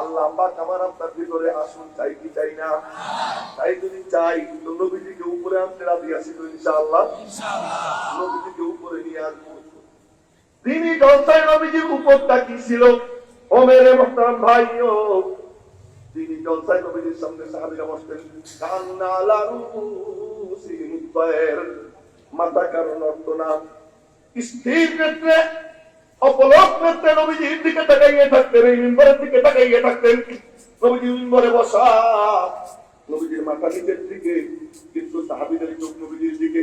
আল্লাহ আমার আপনার ভিতরে আসুন, চাই কি চাই তাই যদি চাই উপরে আনতে উপরে নিয়ে আসব। তিনি জলসায় নবীজির উপরটা কি ছিল? ও মেরে মোহতারাম ভাইও তিনি জলসায় নবীজির সামনে সাহাবীরা বসতেন, কান্না তায়ের মাথা কারণ অর্থ না। স্থির নেত্রে অপলক নেত্রে নবীজির দিকে তাকাইয়ে থাকতেন, এই মিম্বরের দিকে তাকাইয়ে থাকতেন। নবীজি মিম্বরে বসা, নবীজির মাথা নিচের দিকে কিন্তু সাহাবীদের চোখ নবীজির দিকে।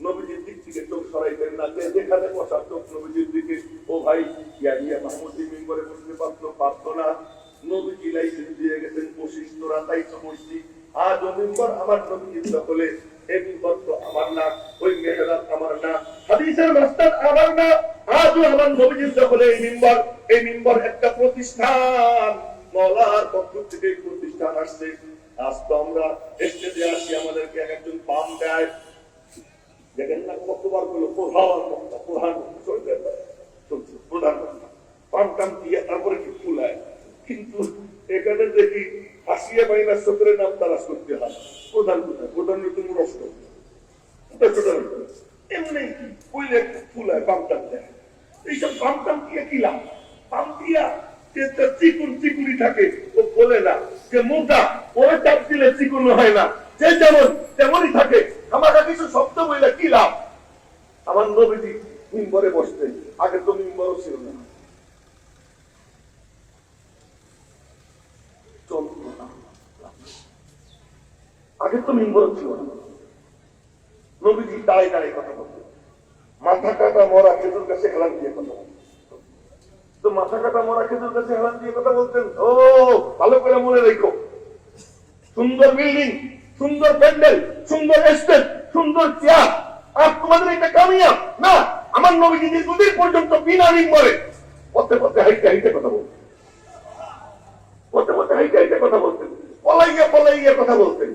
নবীজির দিক থেকে চোখ সরাইতেন না। যেখানে বসা চোখ নবীজির দিকে। ও ভাই ইয়া ইয়া মাহমুদ মিম্বরে বসতে পারতো পারতো না। নবীজি লাইসেন্স দিয়ে গেছেন পঁচিশ তোরা তাই তো বসছি। আজ ও মিম্বর আমার নবীজির দখলে প্রতিষ্ঠান, মলার পক্ষ থেকে প্রতিষ্ঠান আসছে। আজ আমরা আমাদেরকে একজন পাম দেয় দেখেন না কতবারগুলো প্রধান বক্তা, প্রধান চলছে দিয়ে তারপরে কি ফুলায়? কিন্তু এখানে দেখি হাসিয়া বাইনা সতের নাম তালাশ করতে হয়। প্রধান কোথায়? প্রধান তুমি নষ্ট দেয়। এইসব পাম টাম দিয়ে কি লাভ? পাম দিয়া তার থাকে ও বলে না যে মোটা ওরে চাপ দিলে হয় না। যে যেমন তেমনই থাকে। আমাকে কিছু শব্দ বইলে কি লাভ? আমার নবীজি মিম্বরে বসতেন। আগে তো মিম্বরও ছিল না। আগে তো মিম্বর ছিল না। নবীজি দাঁড়ায় দাঁড়ায় কথা বলতেন। মাথা কাটা মরা খেজুর গাছে হেলান দিয়ে কথা তো মাথা কাটা মরা খেজুর গাছে হেলান দিয়ে কথা বলতেন? ও, ভালো করে মনে রেখো। সুন্দর বিল্ডিং। সুন্দর প্যান্ডেল, সুন্দর এস্টেট সুন্দর চেয়ার। আর তোমাদের এটা কামিয়া? না, আমার নবীজি দীর্ঘদিন পর্যন্ত বিনা মিম্বরে পথে পথে কথা বলতেন। পথে পথে হাইটে কথা বলতেন। পলাইয়া পলাইয়া কথা বলতেন।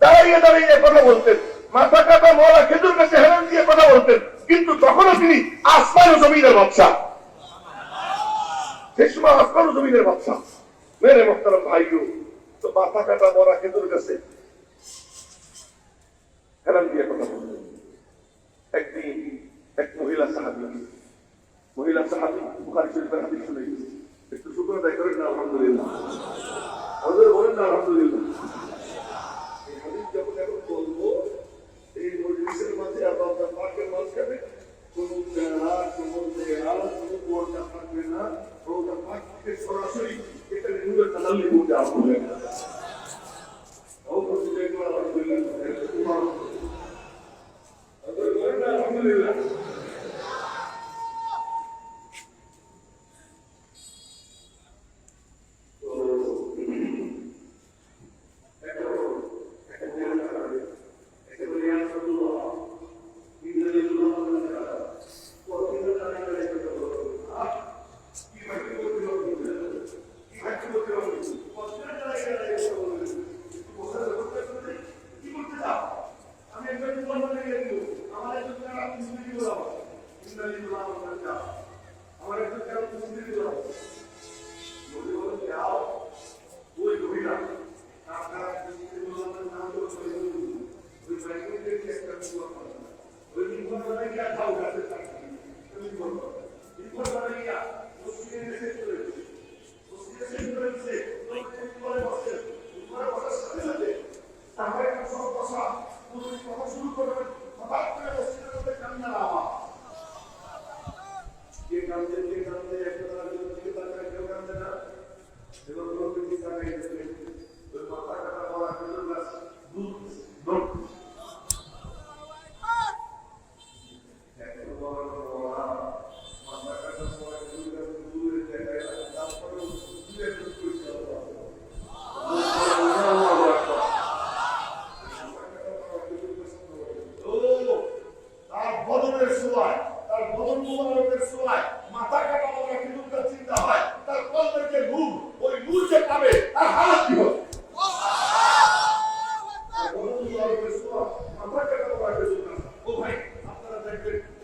দাঁড়াইয়া দাঁড়াইয়া কথা বলতেন। মাথা কাটা, মরা, খেজুর গাছে হেলান দিয়ে কথা বলতেন। কিন্তু তখনও তিনি আসমান জমিনের বাদশা। সে সময় আসমান জমিনের বাদশা। মেরে ভাইও, তো মাথা কাটা, মরা, খেজুর গাছে হেলান দিয়ে কথা বলতেন একদিন এক মহিলা সাহাবি মহিলা সাহাবি বুখারী শরীফের হাদিস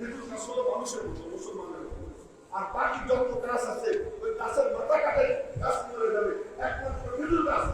পৃথিবীর সকল মানুষের মতো মুসলমানের আর বাকি যত গাছ আছে, ওই গাছের মাথা কাটে, গাছ মরে যাবে। একমাত্র খেজুর গাছ।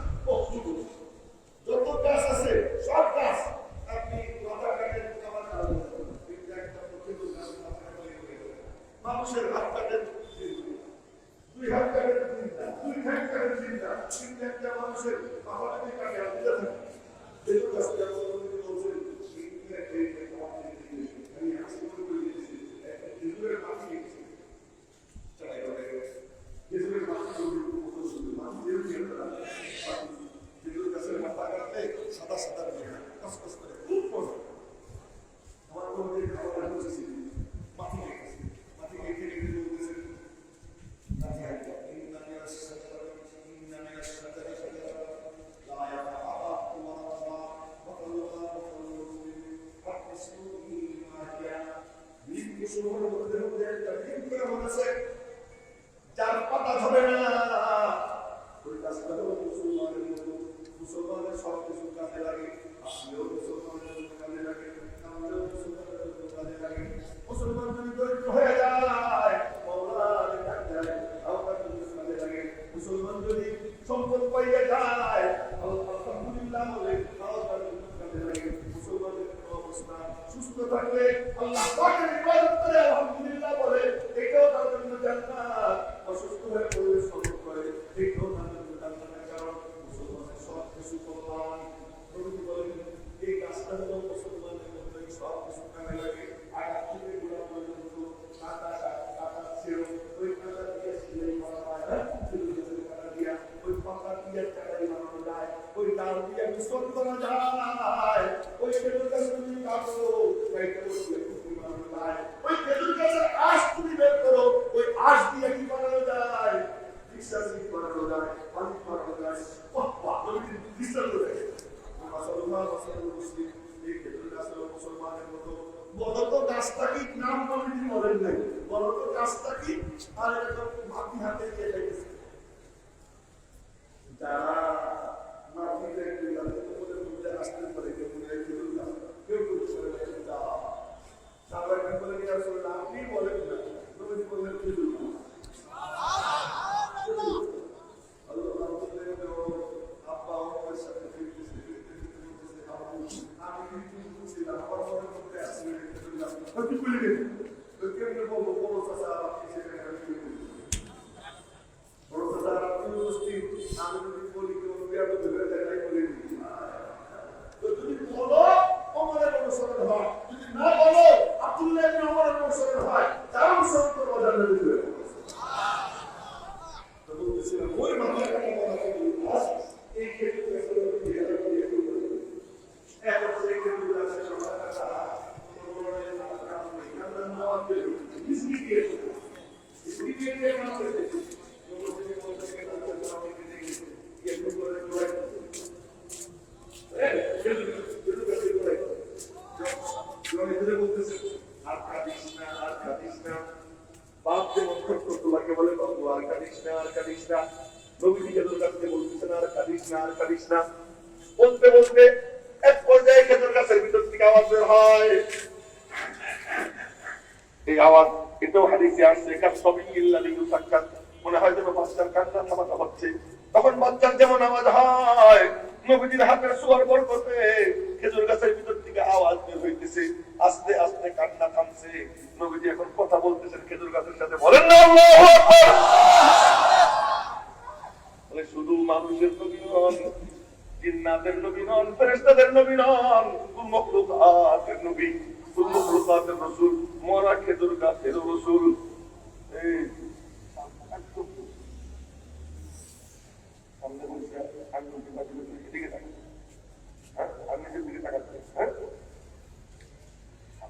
আর এরকম ভাবতে হাতে দিয়ে যাইতেছে যারা after the নিজেরা বলতেছে, আর কাঁদিস না, আর কাঁদিস না। বাপ যেমন করতো তোমাকে বলে বাবু আর কাঁদিস না, আর কাঁদিস না। নবীজিকে দুর্গাতে বলতেছেন আর কাঁদিস না, আর কাঁদিস না। বলতে বলতে এক পর্যায়ে খেজুর গাছের ভিতর থেকে আওয়াজ বের হয়। এই আওয়াজ, এটাও হারিয়ে আসছে কার সবই ইল্লা লিগু সাক্ষাৎ। মনে হয় যেন বাচ্চার কান্না থামাটা হচ্ছে। তখন বাচ্চার যেমন আওয়াজ হয়, নবীজির হাতের সোয়ার বরকতে খেজুর গাছের ভিতর থেকে আওয়াজ বের হইতেছে। আস্তে আস্তে কান্না থামছে। নবীজি এখন কথা বলতেছেন, খেজুর গাছের সাথে বলেন না আল্লাহু শুধু মানুষের নবী নন, জিন্নাতের নবী নন ফেরেস্তাদের নবী নন কুল নবী কুল রসুল, মরা খেজুর গাছের রসুল।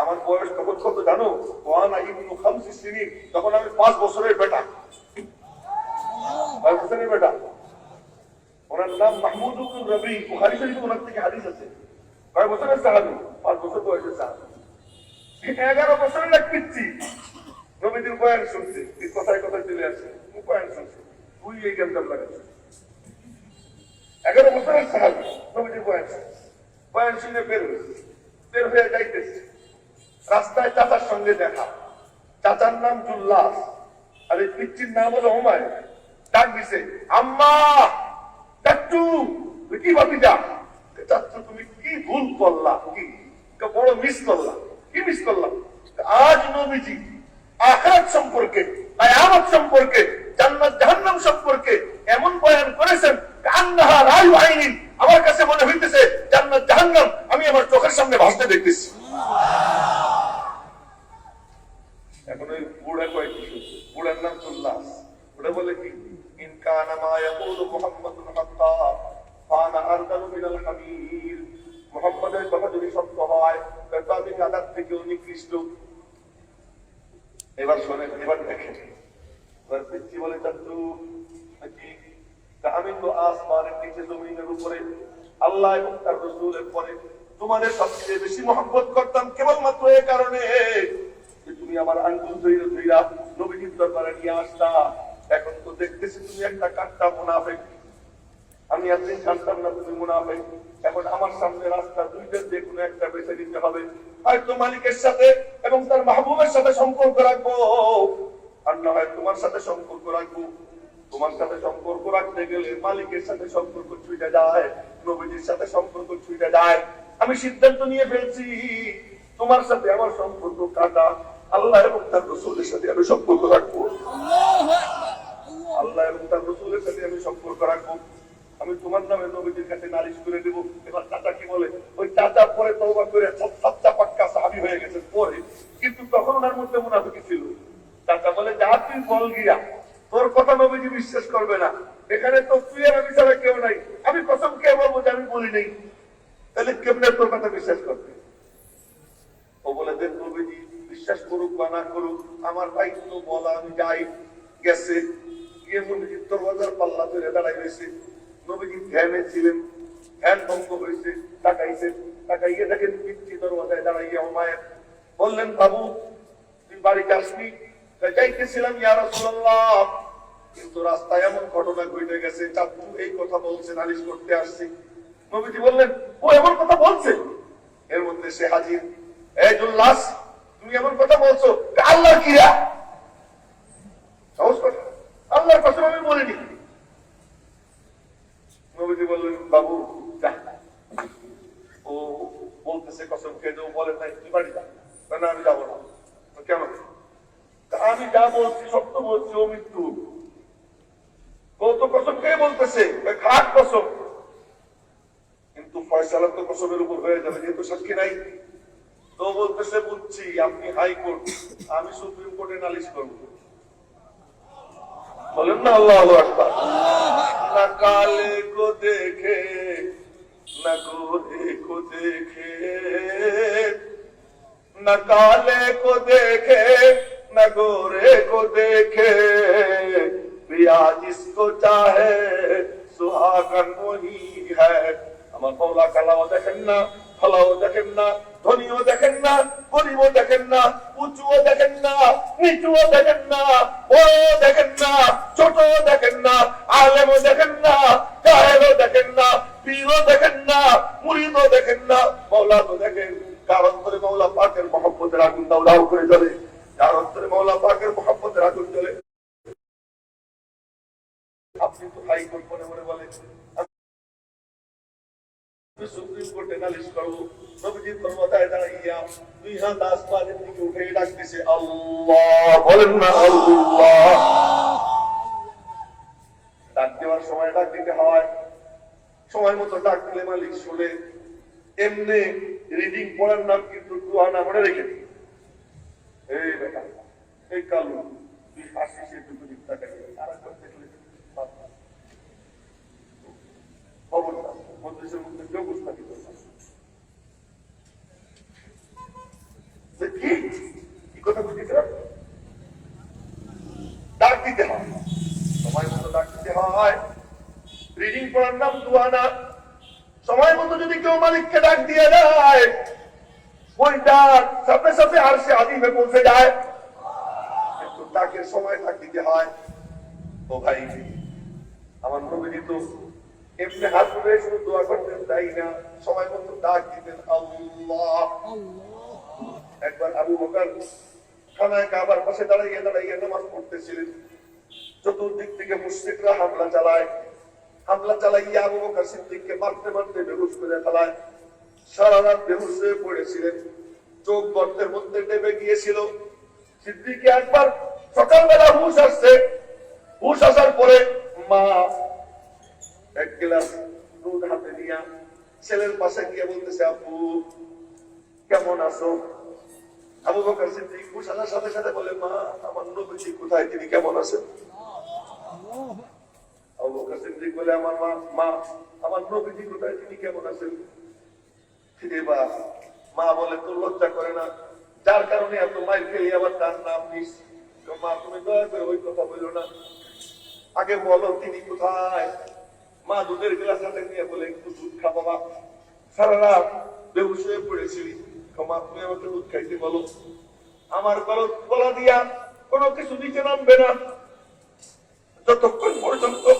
আমার বয়স তখন কত জানো? ইবনু খামসি তখন আমি পাঁচ বছরের বেটা। পাঁচ বছরের বেটা। ওনার নাম মাহমুদ রবি। ওনার থেকে হাদিস আছে। কয় বছরের পাঁচ বছর বয়সের এগারো বছরের এক পিচ্ছি নবীদের বয়ান কথায় কথায় চলে আসছে। বয়ান তুই এই এগারো বছরের সাহাবি। নবীজির বয়ান শুনছে। বয়ান শুনে বের হয়েছে। বের হয়ে যাইতেছে। রাস্তায় চাচার সঙ্গে দেখা। চাচার নাম জুল্লাস, আর এই পিচ্ছির নাম হলো হুমায় ডাক দিছে, আম্মা, চাচ্চু কি ভাবি যা? চাচ্চু, তুমি কি ভুল করলা? কি? বড় মিস করলা। কি মিস করলাম? আজ নবীজি, আখরাত সম্পর্কে আয়ামত সম্পর্কে, জান্নাত, জাহান্নাম সম্পর্কে এমন বয়ান করেছেন কান্নাহা রায়ু আইনিন। আমার কাছে মনে হইতেছে, জান্নাত, জাহান্নাম আমি আমার চোখের সামনে ভাসতে দেখতেছি এখন ওই বুড়া পরে তোমাদের সবচেয়ে বেশি মহব্বত করতাম কেবলমাত্র এই কারণে। তুমি আমার আঙ্গুল ধৈর্য ধৈরা নবীজির দরবারে নিয়ে আসতা। এখন তো দেখতেছি তুমি একটা কাটটা মুনাফেক। আমি একদিন জানতাম না তুমি মুনাফেক। এখন আমার সামনে রাস্তা দুইটার যে কোনো একটা বেছে নিতে হবে। হয়তো মালিকের সাথে এবং তার মাহবুবের সাথে সম্পর্ক রাখব। আর না হয় তোমার সাথে সম্পর্ক রাখব। তোমার সাথে সম্পর্ক রাখতে গেলে মালিকের সাথে সম্পর্ক ছুটে যায়, নবীজির সাথে সম্পর্ক ছুটে যায়। আমি সিদ্ধান্ত নিয়ে ফেলছি, তোমার সাথে আমার সম্পর্ক কাটা। আল্লাহ এবং তার রসুলের সাথে আমি সম্পর্ক রাখব। আল্লাহ এবং তার রসুলের সাথে আমি সম্পর্ক রাখব। আমি তোমার নামে নবীজির কাছে নালিশ করে দেবো। এবার চাচা কি বলে? ওই চাচা পরে তওবা করে সব সাচ্চা পাক্কা সাহাবি হয়ে গেছে পরে। কিন্তু তখন ওনার মধ্যে মুনাফিকি ছিল। চাচা বলে যা তুই বল গিয়া। তোর কথা নবীজি বিশ্বাস করবে না। এখানে তো তুই আর আমি ছাড়া কেউ নাই। আমি কসম কে বলব যে আমি বলি নেই। তাহলে কেমনে তোর কথা বিশ্বাস করবে? বিশ্বাস করুক বা না করুক, আমার দায়িত্ব বলা, আমি যাই, গেছে। গিয়ে পাল্লা ধরে দাঁড়াই রয়েছে। নবীজি ধ্যানে ছিলেন ধ্যান ভঙ্গ হয়েছে তাকাইয়ে দেখেন পিচ্ছি বললেন, বাবু বাড়িতে আসবি? যাইতেছিলাম কিন্তু রাস্তায় এমন ঘটনা ঘটে গেছে চাচু এই কথা বলছে, নালিশ করতে আসছি। নবীজি বললেন, ও এমন কথা বলছে? এর মধ্যে সে হাজির এই জুল্লাস তুমি এমন কথা বলছো আল্লাহ কিরা? সাহস কথা। আল্লাহর কথা আমি বলিনি। বললেন, বাবু ও বলতেছে, কসম খেয়ে বলে নাই তুই বাড়ি যা। না আমি যাব না। কেন? আমি যা বলছি, সত্য বলছি, ও মৃত্যু। ও তো কসম খেয়ে বলতেছে খারাপ কসম। কিন্তু ফয়সালা তো কসমের উপর হয়ে যাবে, যেহেতু সাক্ষী নাই। বলছি, আপনি হাইকোর্ট আমি সুপ্রিম কোর্টে নালিশ করব। বলেন না আল্লাহ আকবার। না কালে কো দেখে, না গোরে কো দেখে। না কালে কো দেখে, না গোরে কো দেখে। প্রিয়া জিসকো চাহে সুহাগন ওহি হ্যায়। আমার পৌলা কালামা দেখেন না। ফলাও দেখেন না ধনীও দেখেন না গরিবও দেখেন না উঁচুও দেখেন না নিচুও দেখেন না বড়ও দেখেন না ছোটও দেখেন না আলেমও দেখেন না কাহেরও দেখেন না পীরও দেখেন না মুরিদও দেখেন না মৌলা তো দেখেন কার অন্তরে মৌলা পাকের মহব্বতের আগুন দাও করে জ্বলে কার অন্তরে মৌলা পাকের মহব্বতের আগুন জ্বলে আপনি তো হাইকোর্ট মনে মনে বলেন আমি সুপ্রিম মালিক শুনে এমনি রিডিং পড়ার নাম কিন্তু দিই। এই বেটা এই কালু তুই হাসিস একটু দিক তাকাই আর একবার দেখলে মজলিসের মধ্যে কেউ বসে থাকিত না যে কি কি কথা বুঝিস ডাক দিতে হয় সময় মতো ডাক দিতে হয় পড়ার নাম দোয়া না। সময় মতো যদি কেউ মালিককে ডাক দিয়ে যায়, ওই ডাক সাথে সাথে আর সে আদিমে পৌঁছে যায়। কিন্তু ডাকের সময় দিতে হয়। ও ভাই, আমার তো এমনি হাত তুলে শুধু দোয়া করতেন, তাই না? সময় মতো ডাক দিতেন একবার আবু খানায় কাবার পাশে নামাজ পড়তেছিলেন। চতুর্দিক থেকে মুশরিকরা হামলা চালায়। হামলা চালাইয়া আবু বকর সিদ্দিককে মারতে মারতে বেহুশ করে ফেলায়। সারা রাত বেহুশ হয়ে পড়েছিলেন। চোখ গর্তের মধ্যে ডেবে গিয়েছিল। সিদ্দিকে একবার সকালবেলা হুশ আসছে। হুশ আসার পরে, মা, এক গ্লাস দুধ হাতে নিয়া ছেলের পাশে গিয়ে বলতেছে আপু কেমন আছো? আবু বকর সিদ্দিক হুশ আসার সাথে সাথে বলে, মা, আমার নবীজি কোথায়? তিনি কেমন আছেন? বলে আমার বলে আগে বলো, তিনি কোথায়? মা দুধের গ্লাস হাতে নিয়ে বলে, একটু দুধ খা বাবা। সারা রাত বেহুশ হয়ে পড়েছিলি তো মা, তুমি আমাকে দুধ খাইতে বলো। আমার গলা গলা দিয়া কোনো কিছু নিচে নামবে না। যতক্ষণ পর্যন্ত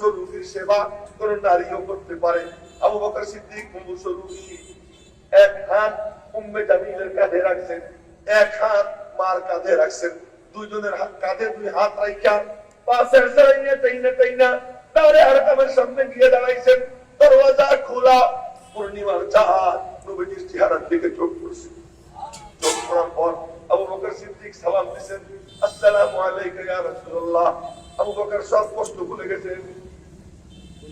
মুমূর্ষ সেবা কোনো নারীও করতে পারে। আবু বকর সিদ্দিক মুমূর্ষ এক হাত উম্মে জামিলের কাঁধে রাখছেন, এক হাত মার কাঁধে রাখছেন। দুইজনের কাঁধে দুই হাত রাইখা। পাশের সাইনে তাইনা তাইনা। তারে আর কামের সামনে গিয়ে দাঁড়াইছেন। দরওয়াজা খোলা। পূর্ণিমার চাঁদ নবীজির চেহারার দিকে চোখ পড়ছে। চোখ পড়ার পর আবু বকর সিদ্দিক সালাম দিছেন, আসসালামু আলাইকা ইয়া রাসূলুল্লাহ। আবু বকর সব কষ্ট ভুলে গেছেন।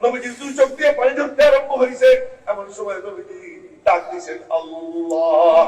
নবীজি দুই চোখ দিয়ে পানি ঝরতে আরম্ভ হয়েছে এমন সময় নবীজি ডাক দিয়েছেন আল্লাহ!